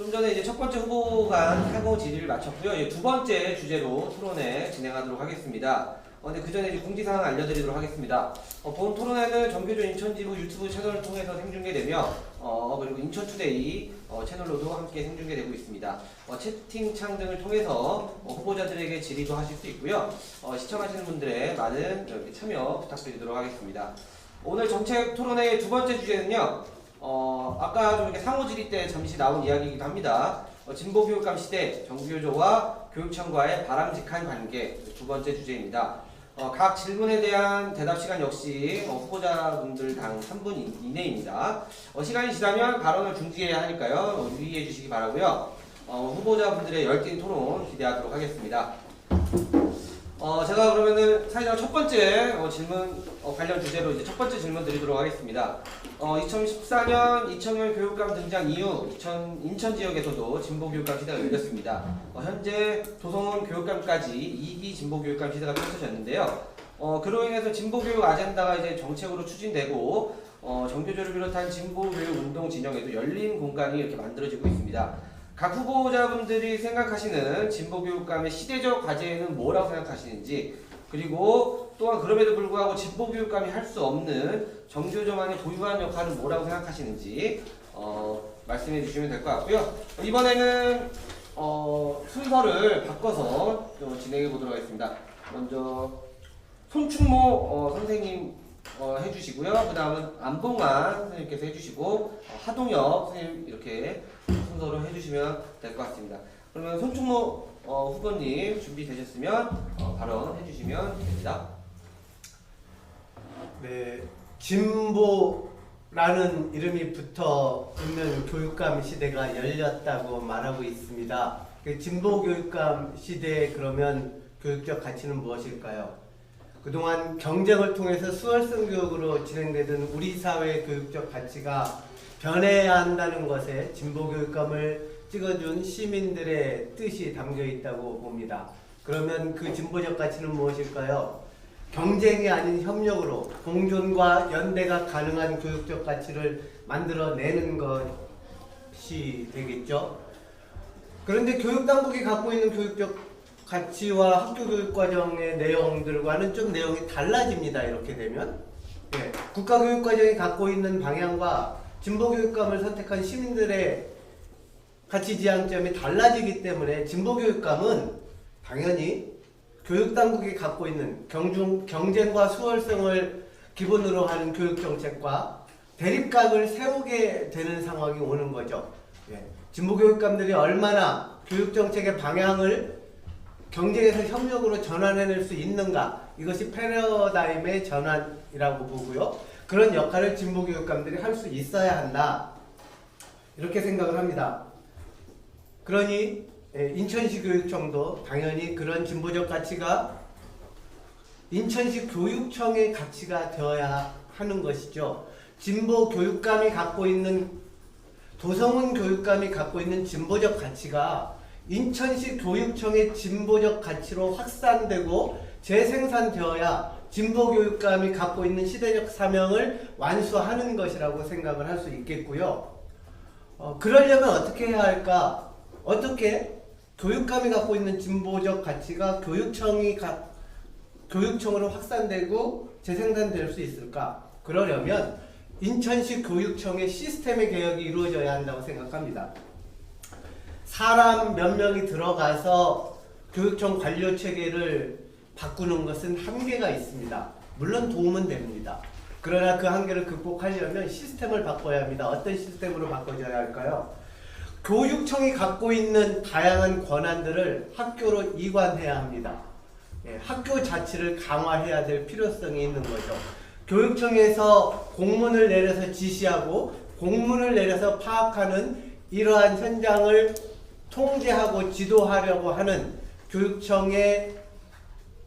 좀 전에 이제 첫 번째 후보 간 사고 질의를 마쳤고요. 이제 두 번째 주제로 토론회 진행하도록 하겠습니다. 어, 근데 그 전에 공지사항 알려드리도록 하겠습니다. 어, 본 토론회는 정교조 인천지부 유튜브 채널을 통해서 생중계되며 어, 그리고 인천투데이 어, 채널로도 함께 생중계되고 있습니다. 어, 채팅창 등을 통해서 어, 후보자들에게 질의도 하실 수 있고요. 어, 시청하시는 분들의 많은 참여 부탁드리도록 하겠습니다. 오늘 정책 토론회의 두 번째 주제는요. 어, 아까 좀 이렇게 상호 질의 때 잠시 나온 이야기이기도 합니다. 어, 진보교육감 시대 정교조와 교육청과의 바람직한 관계 두 번째 주제입니다. 어, 각 질문에 대한 대답 시간 역시 어, 후보자분들 당 3분 이- 이내입니다. 어, 시간이 지나면 발언을 중지해야 하니까요. 어, 유의해 주시기 바라고요. 어, 후보자분들의 열띤 토론 기대하도록 하겠습니다. 어, 제가 그러면은 사회자 첫 번째 어, 질문 어, 관련 주제로 이제 첫 번째 질문 드리도록 하겠습니다. 어, 2014년 이청년 교육감 등장 이후 이천, 인천 지역에서도 진보 교육감 시대가 열렸습니다. 어, 현재 조성훈 교육감까지 2기 진보 교육감 시대가 펼쳐졌는데요. 어, 그로 인해서 진보 교육 아젠다가 이제 정책으로 추진되고 어, 정교조를 비롯한 진보 교육 운동 진영에도 열린 공간이 이렇게 만들어지고 있습니다. 각 후보자분들이 생각하시는 진보교육감의 시대적 과제는 뭐라고 생각하시는지 그리고 또한 그럼에도 불구하고 진보교육감이 할 수 없는 정교조만의 고유한 역할은 뭐라고 생각하시는지 어, 말씀해 주시면 될 것 같고요. 이번에는 어, 순서를 바꿔서 좀 진행해 보도록 하겠습니다. 먼저 손충모 어, 선생님 어, 해주시고요. 그 다음은 안봉환 선생님께서 해주시고 어, 하동엽 선생님 이렇게 순서로 해주시면 될 것 같습니다. 그러면 손충모 어, 후보님 준비되셨으면 어, 발언 해주시면 됩니다. 네, 진보라는 이름이 붙어 있는 교육감 시대가 열렸다고 말하고 있습니다. 그 진보 교육감 시대에 그러면 교육적 가치는 무엇일까요? 그동안 경쟁을 통해서 수월성 교육으로 진행되던 우리 사회의 교육적 가치가 변해야 한다는 것에 진보 교육감을 찍어준 시민들의 뜻이 담겨 있다고 봅니다. 그러면 그 진보적 가치는 무엇일까요? 경쟁이 아닌 협력으로 공존과 연대가 가능한 교육적 가치를 만들어내는 것이 되겠죠. 그런데 교육당국이 갖고 있는 교육적 가치와 학교 교육 과정의 내용들과는 좀 내용이 달라집니다. 이렇게 되면 예, 국가교육 과정이 갖고 있는 방향과 진보교육감을 선택한 시민들의 가치 지향점이 달라지기 때문에 진보교육감은 당연히 교육당국이 갖고 있는 경중, 경쟁과 수월성을 기본으로 하는 교육정책과 대립각을 세우게 되는 상황이 오는 거죠. 예. 진보교육감들이 얼마나 교육정책의 방향을 경쟁에서 협력으로 전환해낼 수 있는가 이것이 패러다임의 전환이라고 보고요. 그런 역할을 진보교육감들이 할 수 있어야 한다. 이렇게 생각을 합니다. 그러니 예, 인천시 교육청도 당연히 그런 진보적 가치가 인천시 교육청의 가치가 되어야 하는 것이죠. 진보 교육감이 갖고 있는 도성훈 교육감이 갖고 있는 진보적 가치가 인천시 교육청의 진보적 가치로 확산되고 재생산되어야 진보 교육감이 갖고 있는 시대적 사명을 완수하는 것이라고 생각을 할 수 있겠고요. 어, 그러려면 어떻게 해야 할까? 어떻게 교육감이 갖고 있는 진보적 가치가 교육청이 가, 교육청으로 확산되고 재생산될 수 있을까? 그러려면 인천시 교육청의 시스템의 개혁이 이루어져야 한다고 생각합니다. 사람 몇 명이 들어가서 교육청 관료 체계를 바꾸는 것은 한계가 있습니다. 물론 도움은 됩니다. 그러나 그 한계를 극복하려면 시스템을 바꿔야 합니다. 어떤 시스템으로 바꿔줘야 할까요? 교육청이 갖고 있는 다양한 권한들을 학교로 이관해야 합니다. 예, 학교 자치를 강화해야 될 필요성이 있는 거죠. 교육청에서 공문을 내려서 지시하고 공문을 내려서 파악하는 이러한 현장을 통제하고 지도하려고 하는 교육청의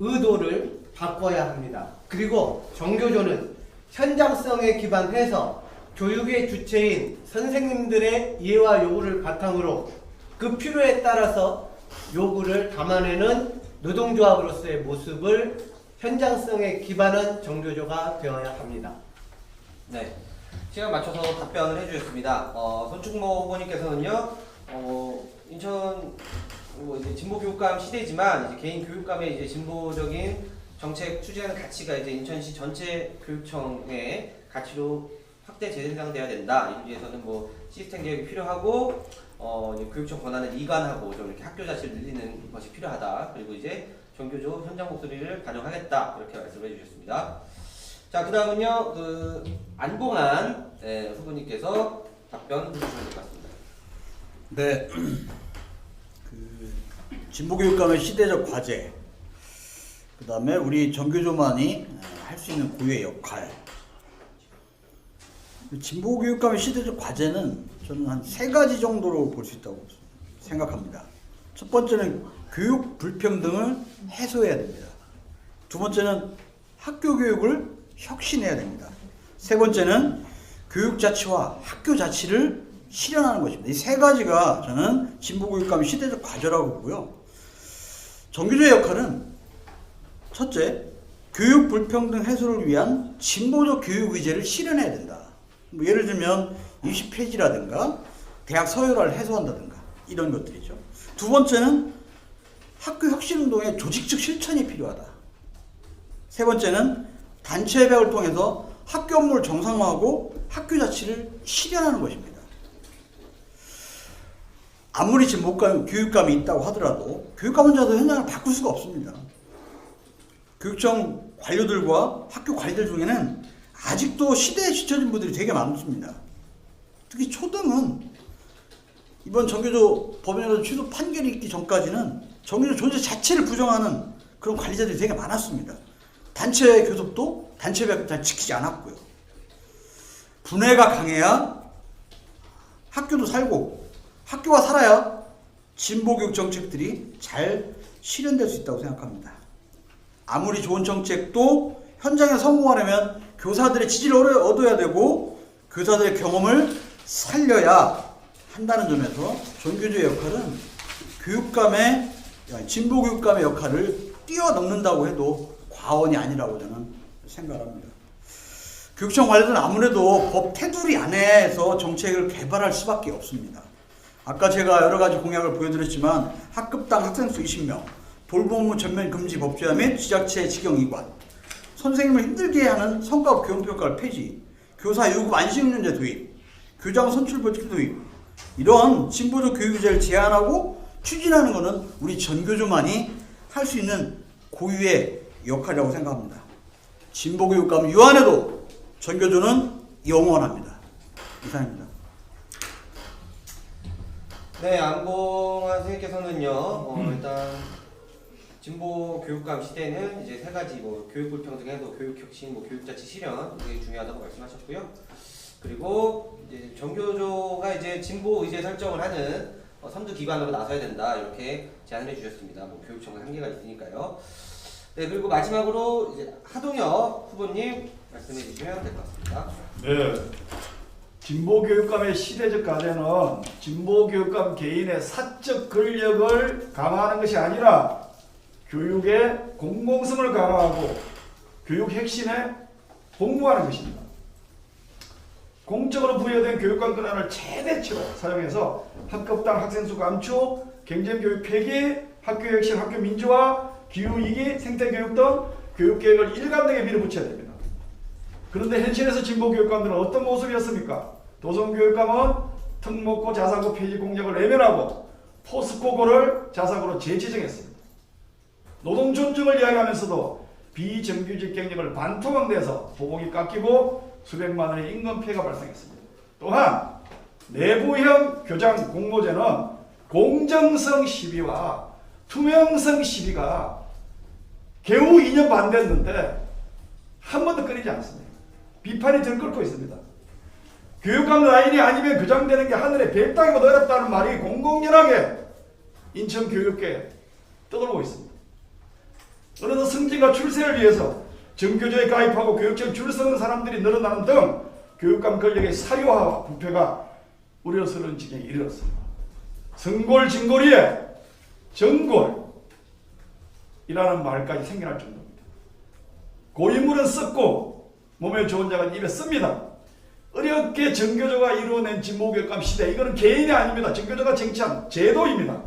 의도를 바꿔야 합니다. 그리고 정교조는 현장성에 기반해서 교육의 주체인 선생님들의 이해와 요구를 바탕으로 그 필요에 따라서 요구를 담아내는 노동조합으로서의 모습을 현장성에 기반한 정교조가 되어야 합니다. 네. 시간 맞춰서 답변을 해주셨습니다. 어, 손충모 후보님께서는요, 어, 인천 뭐 이제 진보 교육감 시대지만 이제 개인 교육감의 이제 진보적인 정책 추진하는 가치가 이제 인천시 전체 교육청의 가치로 확대 재생산돼야 된다. 이에 대해서는 뭐 시스템 개혁이 필요하고 어, 교육청 권한을 이관하고 좀 이렇게 학교 자체를 늘리는 것이 필요하다. 그리고 이제 전교조 현장 목소리를 반영하겠다. 이렇게 말씀해 주셨습니다. 자, 그다음은요. 그 안봉환 네, 후보님께서 답변 될것 같습니다. 네. 그 진보교육감의 시대적 과제, 그 다음에 우리 정교조만이 할 수 있는 고유의 역할. 그 진보교육감의 시대적 과제는 저는 한 세 가지 정도로 볼 수 있다고 생각합니다. 첫 번째는 교육 불평등을 해소해야 됩니다. 두 번째는 학교 교육을 혁신해야 됩니다. 세 번째는 교육 자치와 학교 자치를 실현하는 것입니다. 이 세 가지가 저는 진보교육감의 시대적 과제라고 보고요. 정규조의 역할은 첫째, 교육 불평등 해소를 위한 진보적 교육 의제를 실현해야 된다. 뭐 예를 들면 입시 폐지라든가 대학 서열화를 해소한다든가 이런 것들이죠. 두 번째는 학교 혁신 운동의 조직적 실천이 필요하다. 세 번째는 단체 협약을 통해서 학교 업무를 정상화하고 학교 자치를 실현하는 것입니다. 아무리 진보감, 교육감이 있다고 하더라도 교육감 혼자서 현장을 바꿀 수가 없습니다. 교육청 관료들과 학교 관리들 중에는 아직도 시대에 지쳐진 분들이 되게 많습니다. 특히 초등은 이번 정교조 법원에서 취소 판결이 있기 전까지는 정교조 존재 자체를 부정하는 그런 관리자들이 되게 많았습니다. 단체 교섭도 단체 협약을 잘 지키지 않았고요. 분해가 강해야 학교도 살고 학교가 살아야 진보교육 정책들이 잘 실현될 수 있다고 생각합니다. 아무리 좋은 정책도 현장에 성공하려면 교사들의 지지를 얻어- 얻어야 되고 교사들의 경험을 살려야 한다는 점에서 전교조의 역할은 교육감의 진보 교육감의 역할을 뛰어넘는다고 해도 과언이 아니라고 저는 생각합니다. 교육청 관리들은 아무래도 법 테두리 안에서 정책을 개발할 수밖에 없습니다. 아까 제가 여러 가지 공약을 보여드렸지만 학급당 학생 수 20명, 돌봄 전면 금지 법제화 및 지자체 직영 이관, 선생님을 힘들게 하는 성과 교육평가를 폐지, 교사 유급 안식년제 도입, 교장 선출 벌칙 도입, 이런 진보적 교육제를 제안하고 추진하는 것은 우리 전교조만이 할 수 있는 고유의 역할이라고 생각합니다. 진보 교육감 유한해도 전교조는 영원합니다. 이상입니다. 네, 안봉환 선생님께서는요, 어, 일단 진보 교육감 시대는 이제 세 가지 뭐 교육 불평등 해소, 교육 혁신, 뭐 교육 자치 실현 이게 중요하다고 말씀하셨고요. 그리고 이제 정교조가 이제 진보 의제 설정을 하는 어, 선두 기관으로 나서야 된다 이렇게 제안을 해주셨습니다. 뭐 교육청은 한계가 있으니까요. 네, 그리고 마지막으로 이제 하동혁 후보님 말씀해 주시면 될 것 같습니다. 네. 진보교육감의 시대적 과제는 진보교육감 개인의 사적 권력을 강화하는 것이 아니라 교육의 공공성을 강화하고 교육 혁신에 공부하는 것입니다. 공적으로 부여된 교육관 권한을 최대치로 사용해서 학급당 학생 수 감축, 경쟁교육 폐기, 학교 혁신, 학교 민주화, 기후위기, 생태교육 등 교육계획을 일관되게 밀어붙여야 됩니다. 그런데 현실에서 진보 교육감들은 어떤 모습이었습니까? 도성 교육감은 특목고 자사고 폐지 공약을 외면하고 포스코고를 자사고로 재지정했습니다. 노동 존중을 이야기하면서도 비정규직 경력을 반토막내서 보복이 깎이고 수백만 원의 임금 피해가 발생했습니다. 또한 내부형 교장 공모제는 공정성 시비와 투명성 시비가 겨우 2년 반 됐는데 한 번도 끊이지 않습니다. 비판이 들끓고 있습니다. 교육감 라인이 아니면 교장되는 게 하늘에 별 따기보다 어렵다는 말이 공공연하게 인천 교육계에 떠돌고 있습니다. 어느덧 승진과 출세를 위해서 정교조에 가입하고 교육청 줄 서는 사람들이 늘어나는 등 교육감 권력의 사유화와 부패가 우려스러운 지경에 이르렀습니다. 성골 진골이에 정골이라는 말까지 생겨날 정도입니다. 고인물은 썩고 몸에 좋은 약은 입에 씁니다. 어렵게 정교조가 이루어낸 진보교육감 시대 이거는 개인이 아닙니다. 정교조가 쟁취한 제도입니다.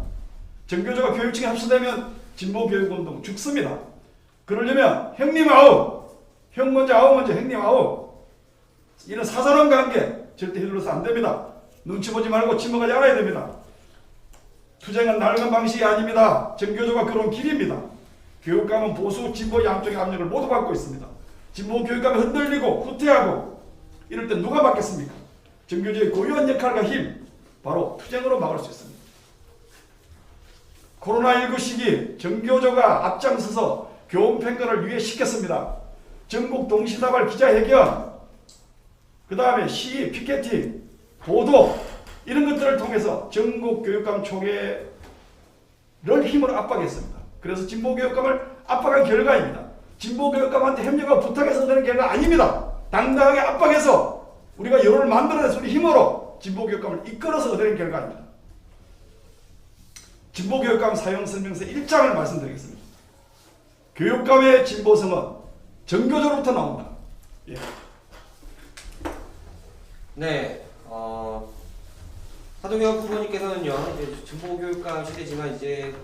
정교조가 교육청에 합수되면 진보교육운동 죽습니다. 그러려면 형님 아웃, 형 먼저 아웃 먼저 형님 아웃 이런 사사로운 관계 절대 휘둘러서 안 됩니다. 눈치 보지 말고 침묵하지 않아야 됩니다. 투쟁은 낡은 방식이 아닙니다. 정교조가 그런 길입니다. 교육감은 보수, 진보 양쪽의 압력을 모두 받고 있습니다. 진보 교육감이 흔들리고 후퇴하고 이럴 때 누가 받겠습니까? 정교조의 고유한 역할과 힘 바로 투쟁으로 막을 수 있습니다. 코로나19 시기 정교조가 앞장서서 교원 평가를 유예시켰습니다. 전국 동시다발 기자회견, 그 다음에 시위, 피켓팅, 보도 이런 것들을 통해서 전국 교육감 총회를 힘으로 압박했습니다. 그래서 진보 교육감을 압박한 결과입니다. 진보 교육감한테 협력을 부탁해서 되는 결과 아닙니다. 당당하게 압박해서 우리가 여론을 만들어내서 우리 힘으로 진보 교육감을 이끌어서 얻어낸 결과입니다. 진보 교육감 사용 설명서 1장을 말씀드리겠습니다. 교육감의 진보성은 정교조로부터 나온다. 예. 네, 어, 하동현 후보님께서는요, 진보교육감 시대지만 이제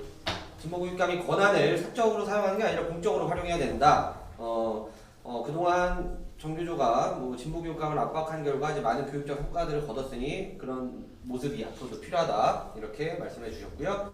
진보교육감이 권한을 사적으로 사용하는 게 아니라 공적으로 활용해야 된다. 어, 어, 그동안 정교조가 뭐 진보 교육감을 압박한 결과 이제 많은 교육적 성과들을 거뒀으니 그런 모습이 앞으로도 필요하다. 이렇게 말씀해 주셨고요.